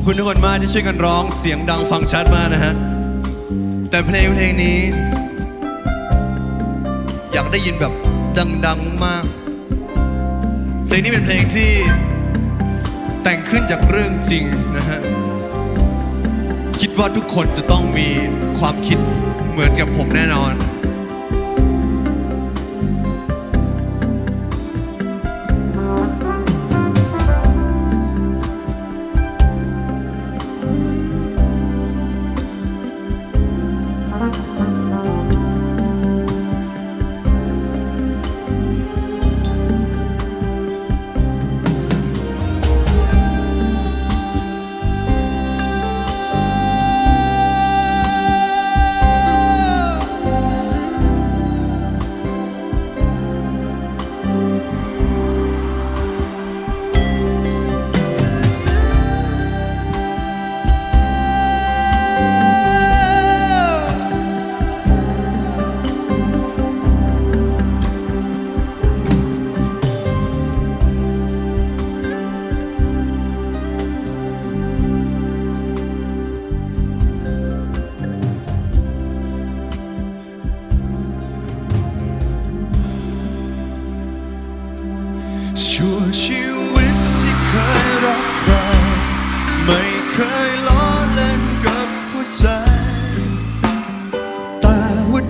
อบคุณทุกคนมากที่ช่วยกันร้องเสียงดังฟังชัดมากนะฮะ แต่เพลงเพลงนี้ อยากได้ยินแบบดังๆมาก เพลงนี้เป็นเพลงที่แต่งขึ้นจากเรื่องจริงนะฮะ คิดว่าทุกคนจะต้องมีความคิดเหมือนกับผมแน่นอน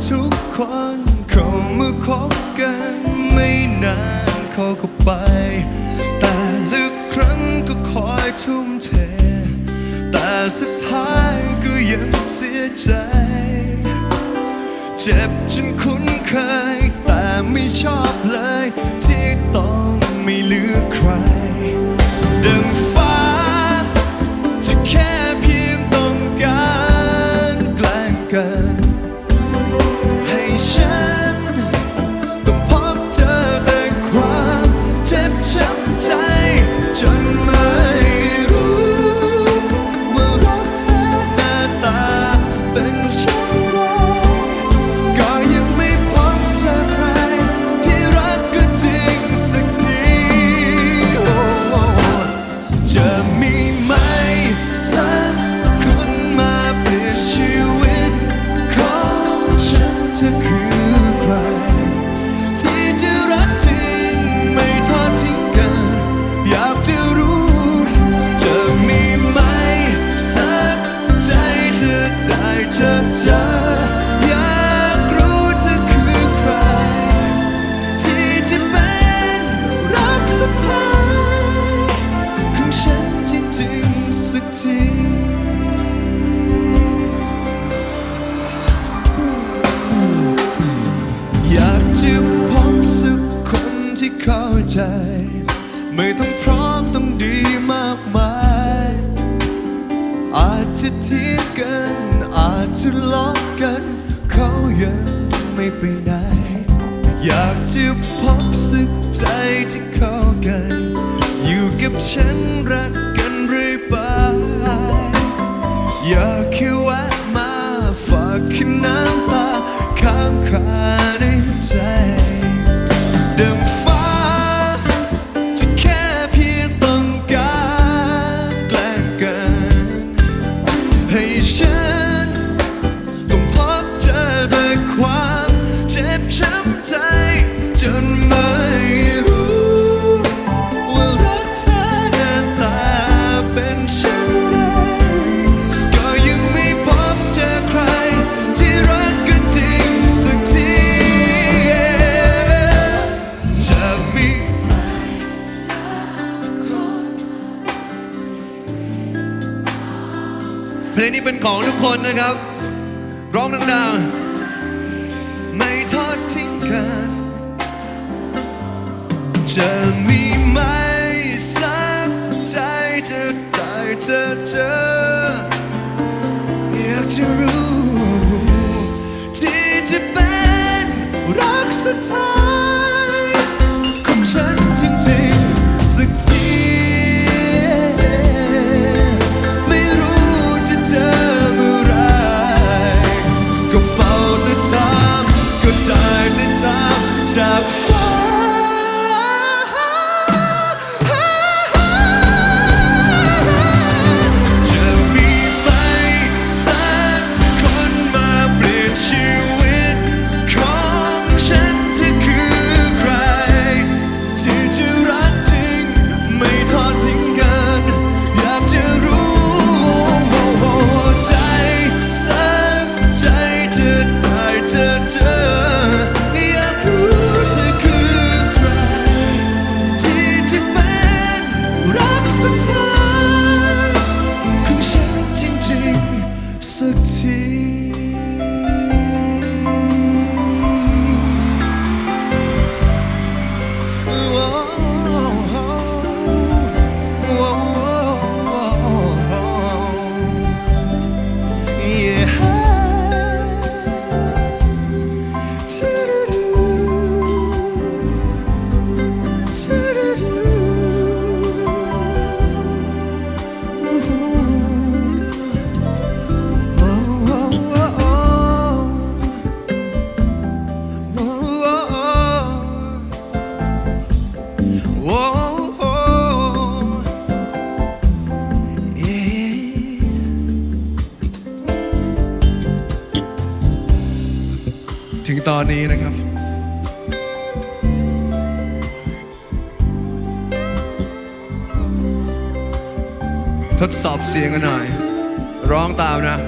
ทุกคนเขามาคบกันไม่นานเขาก็ไป แต่ลึกครั้งก็คอยทุ่มเท แต่สุดท้ายก็ยังเสียใจ เจ็บจนคุ้นเคย แต่ไม่ชอบเลย ที่ต้องไม่เหลือใครดัง ใจไม่ต้องพร้อมต้องดีมากมาย อาจจะเทียงกัน อาจจะล้อกัน เขายังไม่ไปไหน อยากจะพบสึกใจที่เข้ากัน อยู่กับฉันรักกันเรื่อยไปอยากค่แที่เป็นของทุกคนนะครับ ร้องดังๆ ไม่ทอดทิ้งกัน จะมีไหมสักใจจะได้เจอเจอึงตอนนี้นะครับ ทดสอบเสียงกันหน่อย ร้องตามนะ